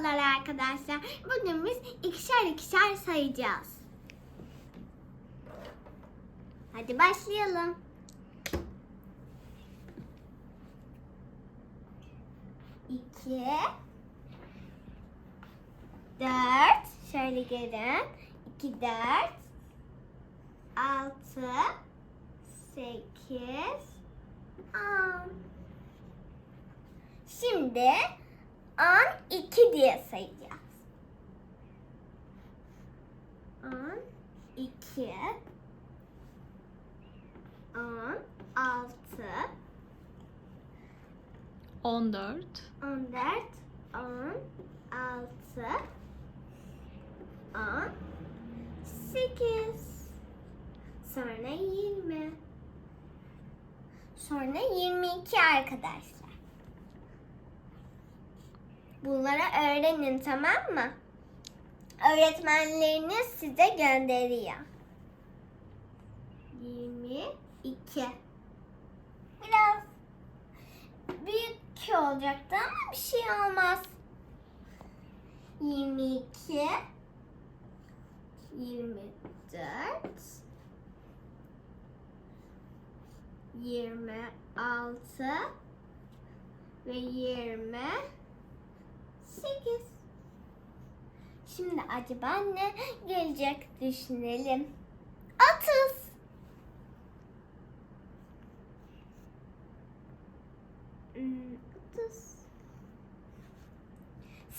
Merhabalar arkadaşlar. Bugün biz ikişer ikişer sayacağız. Hadi başlayalım. İki. Dört. Şöyle gelin. İki, dört. Altı. Sekiz. On. Şimdi 12 diye sayacağız. 12 16 14, 14 16 18 Sonra 20 Sonra 22 arkadaşlar. Bunları öğrenin tamam mı? Öğretmenleriniz size gönderiyor. 22 Biraz büyük olacaktı ama bir şey olmaz. 22 24 26 ve 28 Şimdi acaba ne gelecek düşünelim. 30 Hmm, 30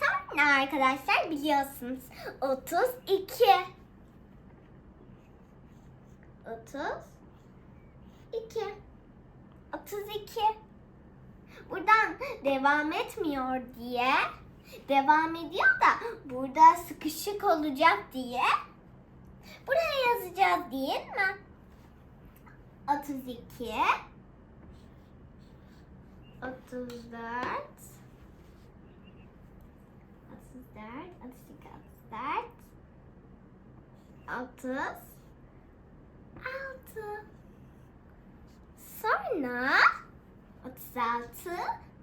Sonra arkadaşlar biliyorsunuz? 32 32 32 Buradan devam etmiyor diye devam ediyor da burada sıkışık olacak diye. Buraya yazacağız değil mi? 32 34 34 38 34 30 6 Sonra 36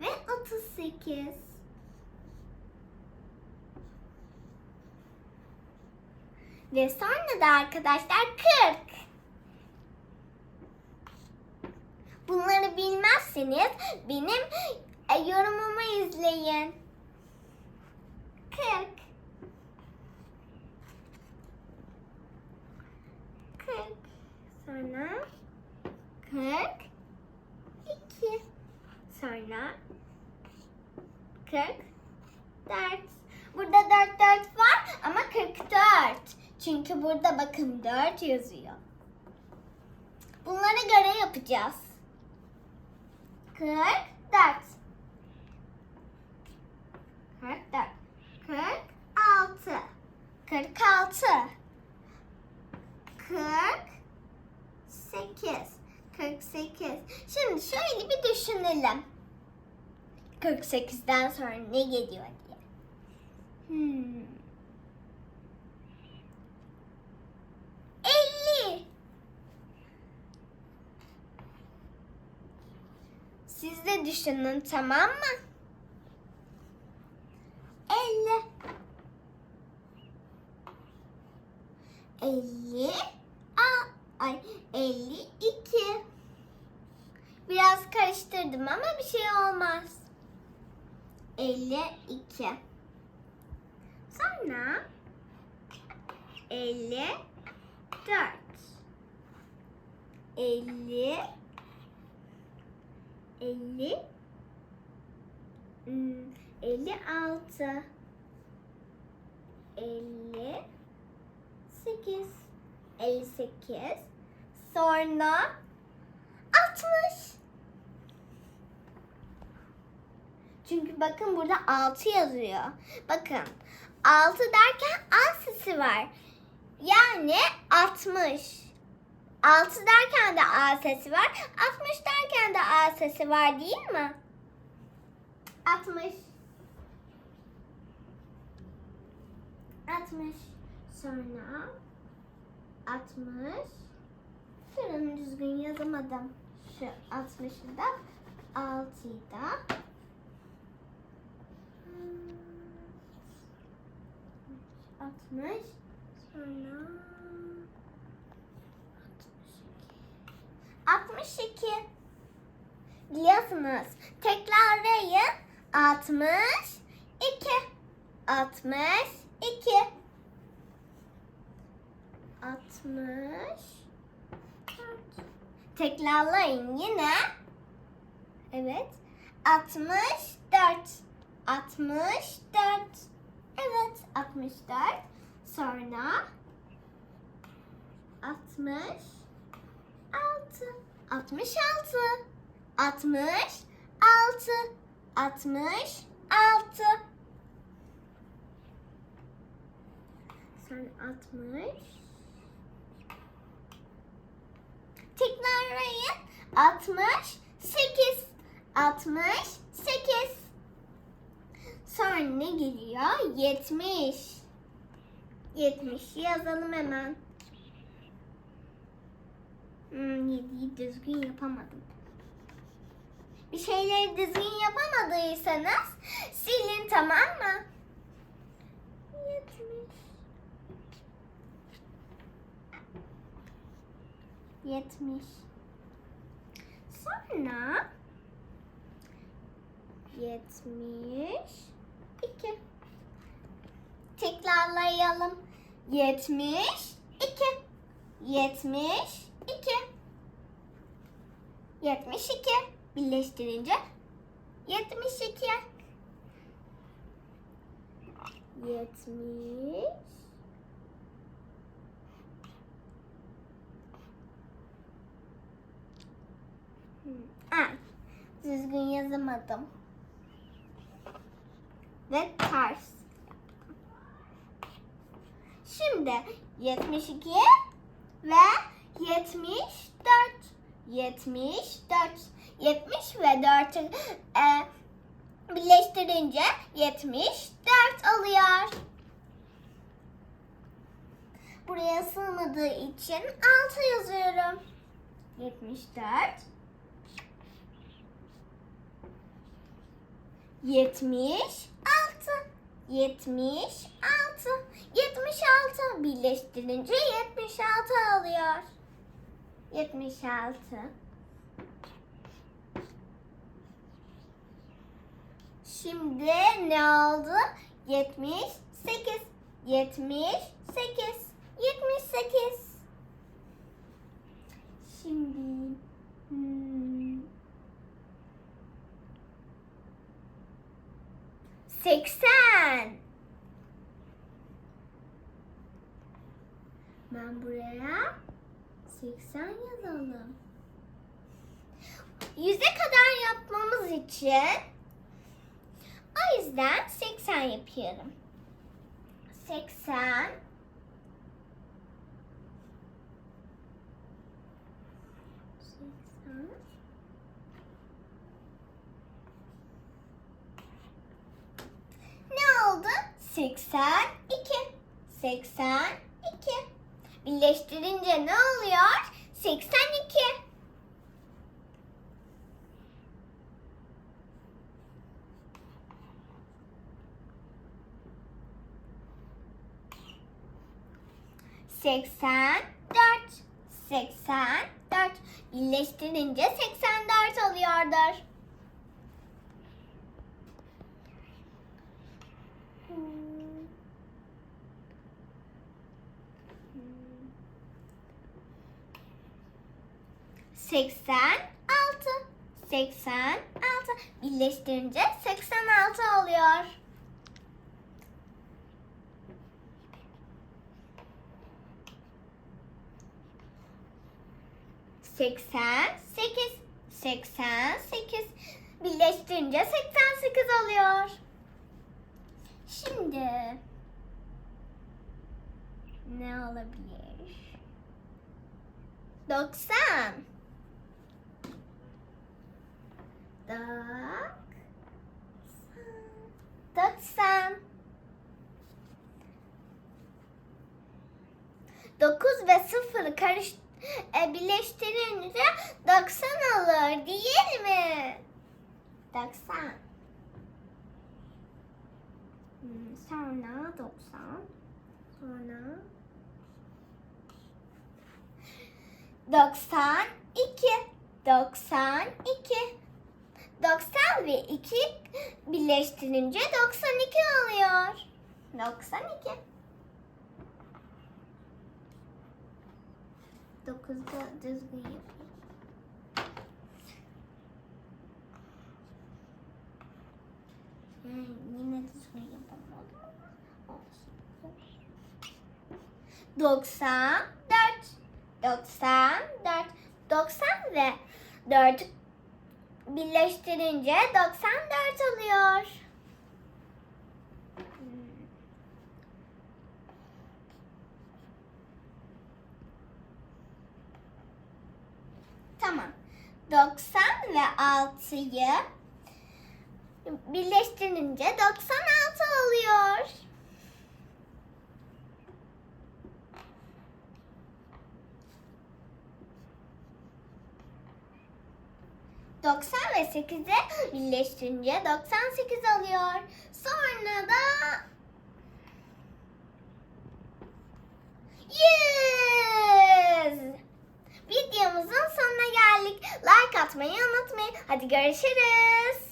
ve 38 Ve sonra da arkadaşlar 40 Bunları bilmezseniz benim e, yorumumu izleyin. 40 40 sonra 42 sonra 44 Burada 4 4 var ama 44. Çünkü burada bakın 4 yazıyor. Bunlara göre yapacağız. 44 44 46 46 48 48 Şimdi şöyle bir düşünelim. 48'den sonra ne geliyor diye. Hmm. 50 Siz de düşünün tamam mı? 50 50 Aa, ay 52 Biraz karıştırdım ama bir şey olmaz. 52 Sonra 54 50 50 hmm, 56 58 58 sonra 60 Çünkü bakın burada 6 yazıyor. Bakın 6 derken A sesi var. Yani 60. 6 derken de A sesi var. 60 derken sesi var değil mi? 60. 60. Sonra 60. Şuranı düzgün yazamadım. Şu 60'ı da 6'yı da 60 sonra 62 biliyorsunuz tekrarlayın 62 62 60 Tekrarlayın yine. Evet. 64. 64. Evet, 64. Sonra 66. 66. 66. 66. Sonra 60. Tekrarlayın. 68. 68. Sonra ne geliyor? 70. 70 yazalım hemen. Hmm, 7'yi düzgün yapamadım. Bir şeyleri düzgün yapamadıysanız silin tamam mı? 70. 70. Sonra 72. Tekrarlayalım. 72. 72. 72. Birleştirince 72. 70. Hmm. Ay, düzgün yazamadım. Ve ters. Şimdi 72 ve 74. 74. 70 ve 4'ü e, birleştirince 74 oluyor. Buraya sığmadığı için 6 yazıyorum. 74 76 76 76 birleştirince 76 alıyor. 76 Şimdi ne oldu? Yetmiş sekiz. Yetmiş sekiz. Yetmiş sekiz. Şimdi hmm, 80. Ben buraya 80 yazalım. Yüze kadar yapmamız için o yüzden 80 yapıyorum. 80 80 Ne oldu? 82. 82. Birleştirince ne oluyor? 82. Seksen dört. Seksen dört. Birleştirince seksen dört oluyordur. Seksen altı. Seksen altı. Birleştirince seksen altı oluyor. Seksen sekiz. Seksen sekiz. Birleştirince seksen sekiz oluyor. Şimdi ne olabilir? 90 90 9 ve 0 karış e, birleştirince 90 olur değil mi? 90 Hmm, Sonra 90 Sonra 92 92 90 ve 2 birleştirince 92 oluyor. 92 9'da düzgün yapayım. Yani yine düzgün yapamadım ama olsun. 94 94 90 ve 4 birleştirince 94 oluyor. 90 ve 6'yı birleştirince 96 oluyor. Doksan ve sekizi birleştirince 98 oluyor. Sonra da 100. atmayı unutmayın. Hadi görüşürüz.